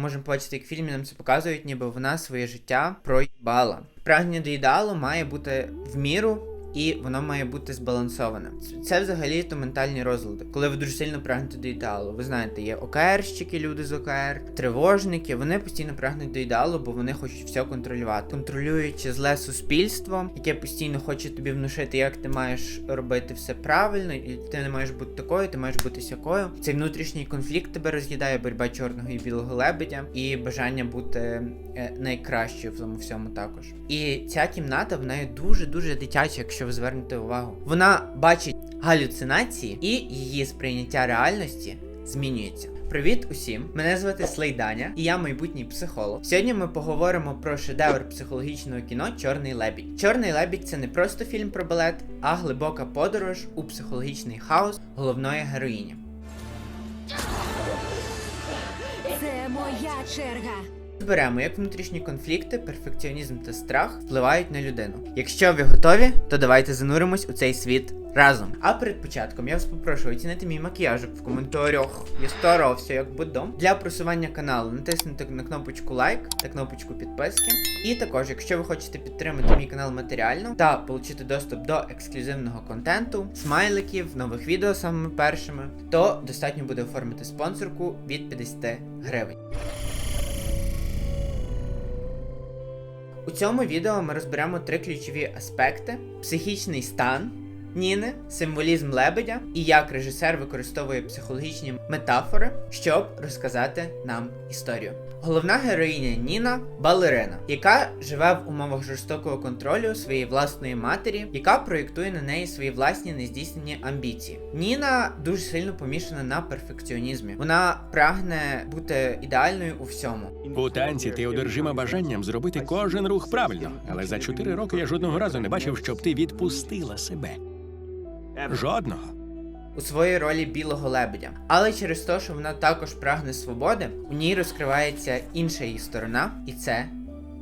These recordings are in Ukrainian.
Можемо побачити, як в фільмі нам це показують, ніби вона своє життя проїбала. Прагнення до ідеалу має бути в міру. І воно має бути збалансоване. Це взагалі то ментальні розлади. Коли ви дуже сильно прагнете до ідеалу. Ви знаєте, є ОКРщики, люди з ОКР, тривожники. Вони постійно прагнуть до ідеалу, бо вони хочуть все контролювати. Контролюючи зле суспільство, яке постійно хоче тобі внушити, як ти маєш робити все правильно, і ти не маєш бути такою, ти маєш бути сякою. Цей внутрішній конфлікт тебе роз'їдає, боротьба чорного і білого лебедя, і бажання бути е, найкращою в тому всьому також. І ця кімната в неї дуже дуже дитяча, якщо ви звернете увагу. Вона бачить галюцинації, і її сприйняття реальності змінюється. Привіт усім! Мене звати Слейданя, і я майбутній психолог. Сьогодні ми поговоримо про шедевр психологічного кіно Чорний лебідь. Чорний лебідь це не просто фільм про балет, а глибока подорож у психологічний хаос головної героїні. Це моя черга. Зберемо, як внутрішні конфлікти, перфекціонізм та страх впливають на людину. Якщо ви готові, то давайте зануримось у цей світ разом. А перед початком я вас попрошу оцінити мій макіяжик в коментарях. Я старався, як будом. Для просування каналу натиснути на кнопочку лайк та кнопочку підписки. І також, якщо ви хочете підтримати мій канал матеріально та отримати доступ до ексклюзивного контенту, смайликів, нових відео самими першими, то достатньо буде оформити спонсорку від 50 гривень. У цьому відео ми розберемо три ключові аспекти: психічний стан Ніни, символізм лебедя і як режисер використовує психологічні метафори, щоб розказати нам історію. Головна героїня Ніна балерина, яка живе в умовах жорстокого контролю своєї власної матері, яка проєктує на неї свої власні нездійснені амбіції. Ніна дуже сильно помішана на перфекціонізмі. Вона прагне бути ідеальною у всьому. У танці ти одержима бажанням зробити кожен рух правильно, але за чотири роки я жодного разу не бачив, щоб ти відпустила себе. Жодного. у своїй ролі білого лебедя. Але через те, що вона також прагне свободи, у ній розкривається інша її сторона, і це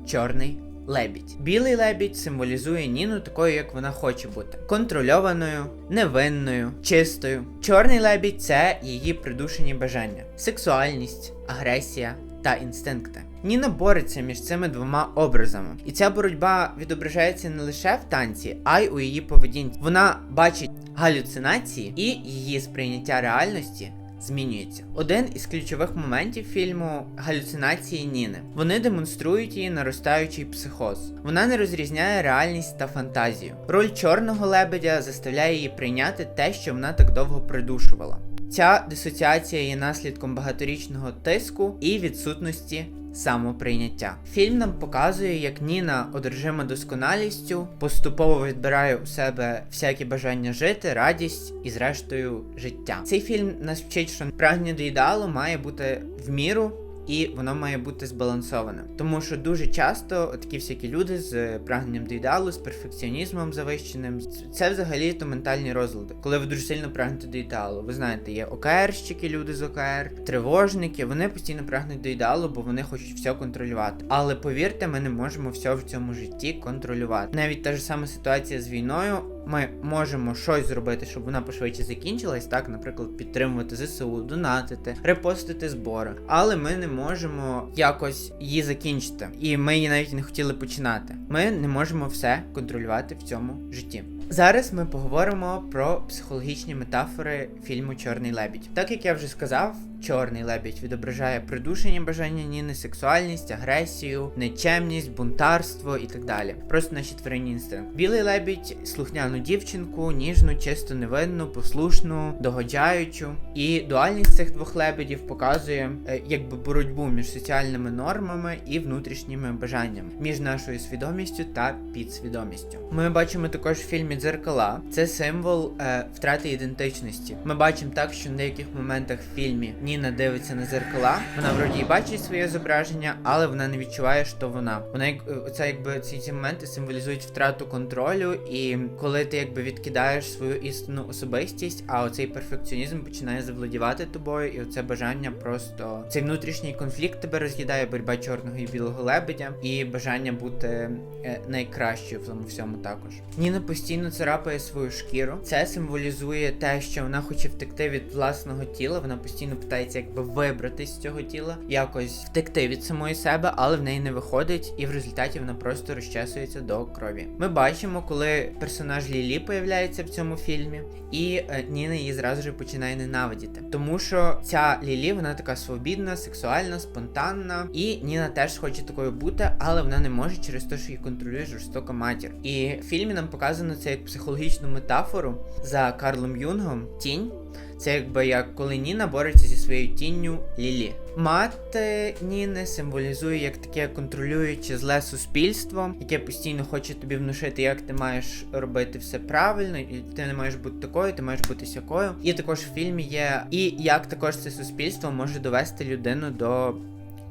чорний лебідь. Білий лебідь символізує Ніну такою, як вона хоче бути: контрольованою, невинною, чистою. Чорний лебідь це її придушені бажання, сексуальність, агресія та інстинкти. Ніна бореться між цими двома образами, і ця боротьба відображається не лише в танці, а й у її поведінці. Вона бачить галюцинації, і її сприйняття реальності змінюється. Один із ключових моментів фільму галюцинації Ніни. Вони демонструють її наростаючий психоз. Вона не розрізняє реальність та фантазію. Роль чорного лебедя заставляє її прийняти те, що вона так довго придушувала. Ця дисоціація є наслідком багаторічного тиску і відсутності самоприйняття. Фільм нам показує, як Ніна, одержима досконалістю, поступово відбирає у себе всякі бажання жити, радість і, зрештою, життя. Цей фільм нас вчить, що прагнення до ідеалу має бути в міру. І воно має бути збалансоване, тому що дуже часто такі всякі люди з прагненням до ідеалу, з перфекціонізмом завищеним, це взагалі то ментальні розлади. Коли ви дуже сильно прагнете до ідеалу, ви знаєте, є ОКРщики, люди з ОКР, тривожники. Вони постійно прагнуть до ідеалу, бо вони хочуть все контролювати. Але повірте, ми не можемо все в цьому житті контролювати. Навіть та ж сама ситуація з війною. Ми можемо щось зробити, щоб вона пошвидше закінчилась, так, наприклад, підтримувати ЗСУ, донатити, репостити збори. Але ми не можемо якось її закінчити. І ми її навіть не хотіли починати. Ми не можемо все контролювати в цьому житті. Зараз ми поговоримо про психологічні метафори фільму Чорний лебідь. Так як я вже сказав, чорний лебідь відображає придушення бажання Ніни, сексуальність, агресію, нечемність, бунтарство і так далі. Просто наші тваринні інстинкти. Білий лебідь слухняну дівчинку, ніжну, чисто невинну, послушну, догоджаючу. І дуальність цих двох лебедів показує е, якби боротьбу між соціальними нормами і внутрішніми бажаннями, між нашою свідомістю та підсвідомістю. Ми бачимо також в фільмі дзеркала. Це символ е, втрати ідентичності. Ми бачимо так, що на деяких моментах в фільмі Ніна дивиться на дзеркала. Вона вроді і бачить своє зображення, але вона не відчуває, що вона. Вона як е, це якби ці, ці моменти символізують втрату контролю, і коли ти якби відкидаєш свою істинну особистість, а оцей перфекціонізм починає завладівати тобою, і оце бажання просто цей внутрішній конфлікт тебе роз'їдає, боротьба чорного і білого лебедя, і бажання бути е, найкращою в тому всьому також. Ніна постійно царапає свою шкіру. Це символізує те, що вона хоче втекти від власного тіла. Вона постійно питає питається якби вибратись з цього тіла, якось втекти від самої себе, але в неї не виходить, і в результаті вона просто розчесується до крові. Ми бачимо, коли персонаж Лілі появляється в цьому фільмі, і е, Ніна її зразу ж починає ненавидіти. Тому що ця Лілі, вона така свобідна, сексуальна, спонтанна, і Ніна теж хоче такою бути, але вона не може через те, що її контролює жорстока матір. І в фільмі нам показано це як психологічну метафору за Карлом Юнгом. Тінь. Це якби як коли Ніна бореться зі своєю тінню Лілі. Мати Ніни символізує як таке контролююче зле суспільство, яке постійно хоче тобі внушити, як ти маєш робити все правильно, і ти не маєш бути такою, ти маєш бути сякою. І також в фільмі є і як також це суспільство може довести людину до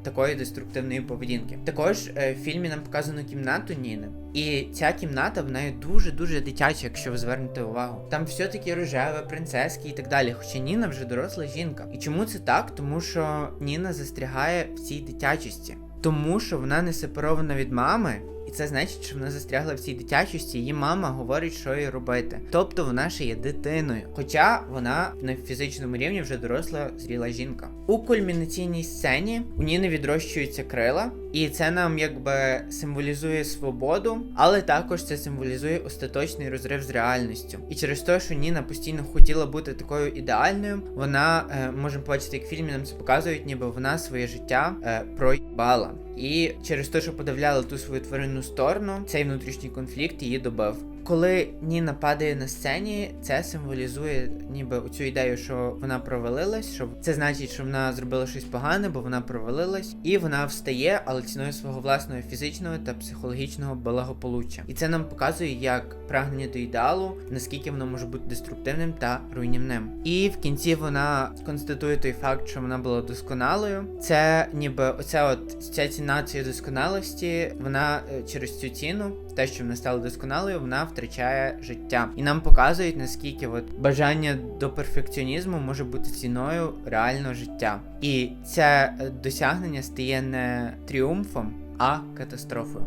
такої деструктивної поведінки. Також е, в фільмі нам показано кімнату Ніни. І ця кімната в неї дуже-дуже дитяча, якщо ви звернете увагу. Там все таки рожеве, принцески і так далі. Хоча Ніна вже доросла жінка. І чому це так? Тому що Ніна застрягає в цій дитячості. Тому що вона не сепарована від мами, це значить, що вона застрягла в цій дитячості, її мама говорить, що їй робити. Тобто вона ще є дитиною. Хоча вона на фізичному рівні вже доросла зріла жінка. У кульмінаційній сцені у Ніни відрощуються крила, і це нам якби символізує свободу, але також це символізує остаточний розрив з реальністю. І через те, що Ніна постійно хотіла бути такою ідеальною, вона е, можемо побачити, як в фільмі нам це показують, ніби вона своє життя е, проїбала. І через те, що подавляла ту свою тваринну сторону, цей внутрішній конфлікт її добив. Коли Ніна падає на сцені, це символізує ніби цю ідею, що вона провалилась, що це значить, що вона зробила щось погане, бо вона провалилась, і вона встає, але ціною свого власного фізичного та психологічного благополуччя. І це нам показує, як прагнення до ідеалу, наскільки воно може бути деструктивним та руйнівним. І в кінці вона констатує той факт, що вона була досконалою. Це ніби оця от ця ціна цієї досконалості, вона е, через цю ціну, те, що вона стала досконалою, вона втрачає життя. І нам показують, наскільки от бажання до перфекціонізму може бути ціною реального життя. І це е, досягнення стає не тріумфом, а катастрофою.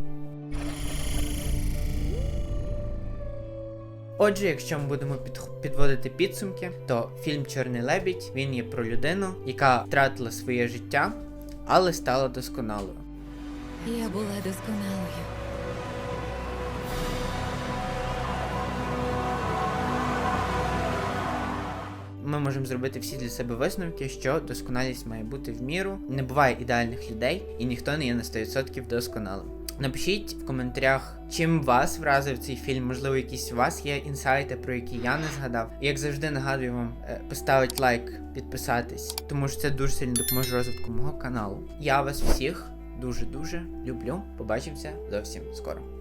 Отже, якщо ми будемо під, підводити підсумки, то фільм Чорний лебідь він є про людину, яка втратила своє життя, але стала досконалою. Я була досконалою. Ми можемо зробити всі для себе висновки, що досконалість має бути в міру. Не буває ідеальних людей, і ніхто не є на 100% досконалим. Напишіть в коментарях, чим вас вразив цей фільм. Можливо, якісь у вас є інсайти, про які я не згадав. І як завжди нагадую вам е, поставити лайк, підписатись, тому що це дуже сильно допоможе розвитку мого каналу. Я вас всіх дуже дуже люблю. Побачимося зовсім скоро.